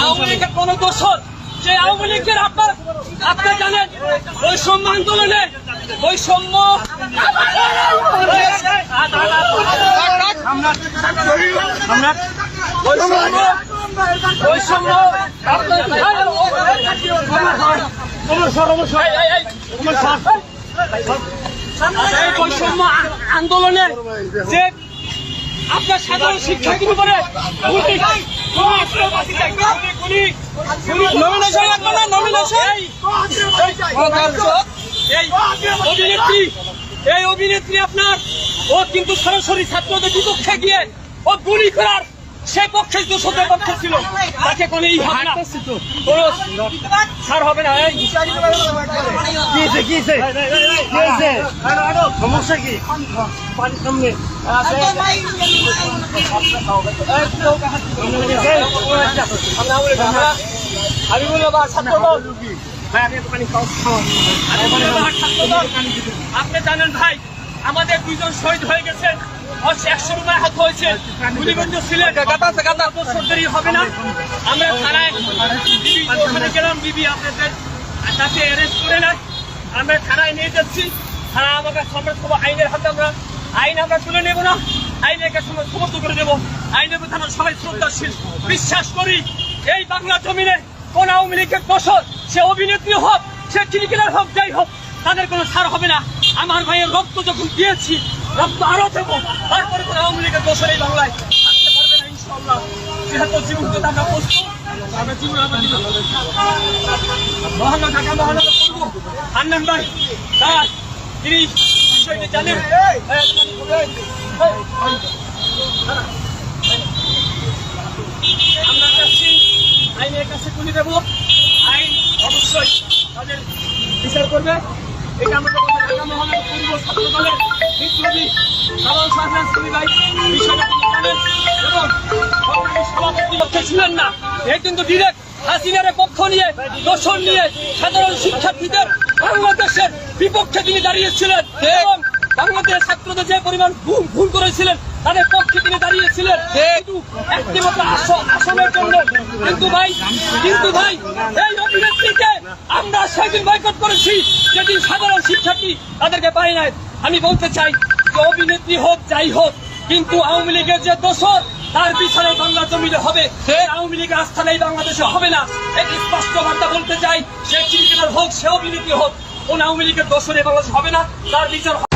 আওয়ামী লীগের কোন দোষর যে আওয়ামী লীগের আপনার আপনি জানেন বৈষম্য আন্দোলনে বৈষম্য বৈষম্য বৈষম্য আপনার আমার সর আমার সর এই, এই, এই, আমার সর এই বৈষম্য আ- আন্দোলনে যে আপনার সাধারণ শিক্ষা কিন্তু করে লাগবে না, এই অভিনেত্রী এই অভিনেত্রী আপনার ও কিন্তু সরাসরি ছাত্রদের বিপক্ষে গিয়ে ও গুলি করার সে পক্ষে দোষদের পক্ষে ছিল তাকে কোনো ই হবে না হবে সমস্যা কি? পানির সামনে আমি বলব ভাই আপনি জানেন ভাই আমাদের দুইজন শহীদ হয়ে গেছেন। একশো রুপায় হাত হয়েছে। গুলিবন্ধ ছিলেন সরকারি হবে না। আমরা থানায় ওখানে গেলাম বিবি আপনাদের তাকে অ্যারেস্ট করে নাই আমরা থানায় নিয়ে যাচ্ছি। থানা আমাকে সম্রাট সভা আইনের হাতে আমরা আইন আমরা তুলে নেব না। করে দেবো আইনের প্রতি আমরা সবাই শ্রদ্ধাশীল। বিশ্বাস করি এই বাংলা জমিনে কোন আওয়ামী লীগের দোষর সে অভিনেত্রী হোক সে ক্রিকেটার হোক যাই হোক তাদের কোনো সার হবে না। আমার ভাইয়ের রক্ত যখন দিয়েছি রক্ত আরও দেবো তারপরে কোনো আওয়ামী লীগের দোষর এই বাংলায়। থাকতে পারবে না ইনশাল্লাহ যেহেতু জীবন তো আমরা প্রস্তুত আমরা জীবন আমরা চাচ্ছি আইনের কাছে তুলে দেব। আইন অবশ্যই তাদের বিচার করবে। এটা আমাদের ঢাকা মহানগর পূর্ব ছাত্র দলের বিপ্লবী সাধারণ সাধারণ শ্রী বিষয়টা জানেন এবং সভাপতি পক্ষে ছিলেন না। এই কিন্তু ডিরেক্ট হাসিনার পক্ষ নিয়ে দোষণ নিয়ে সাধারণ শিক্ষার্থীদের বাংলাদেশের বিপক্ষে তিনি দাঁড়িয়েছিলেন। এবং বাংলাদেশের ছাত্রদের যে পরিমাণ ভুল ভুল করেছিলেন তাদের পক্ষে তিনি দাঁড়িয়েছিলেন। কিন্তু আসনের জন্য। ভাই কিন্তু ভাই এই অভিনেত্রীকে আমরা সেদিন বয়কট করেছি যেদিন সাধারণ শিক্ষার্থী তাদেরকে পাই নাই। আমি বলতে চাই যে অভিনেত্রী হোক যাই হোক কিন্তু আওয়ামী লীগের যে দোষর তার পিছনে বাংলা জমিলে হবে। আওয়ামী লীগের আস্থা নেই বাংলাদেশে হবে না। এটি স্পষ্ট বার্তা বলতে চাই সে ক্রিকেটার হোক সে অভিনেত্রী হোক কোন আওয়ামী লীগের দোষরে বাংলাদেশ হবে না তার বিচার।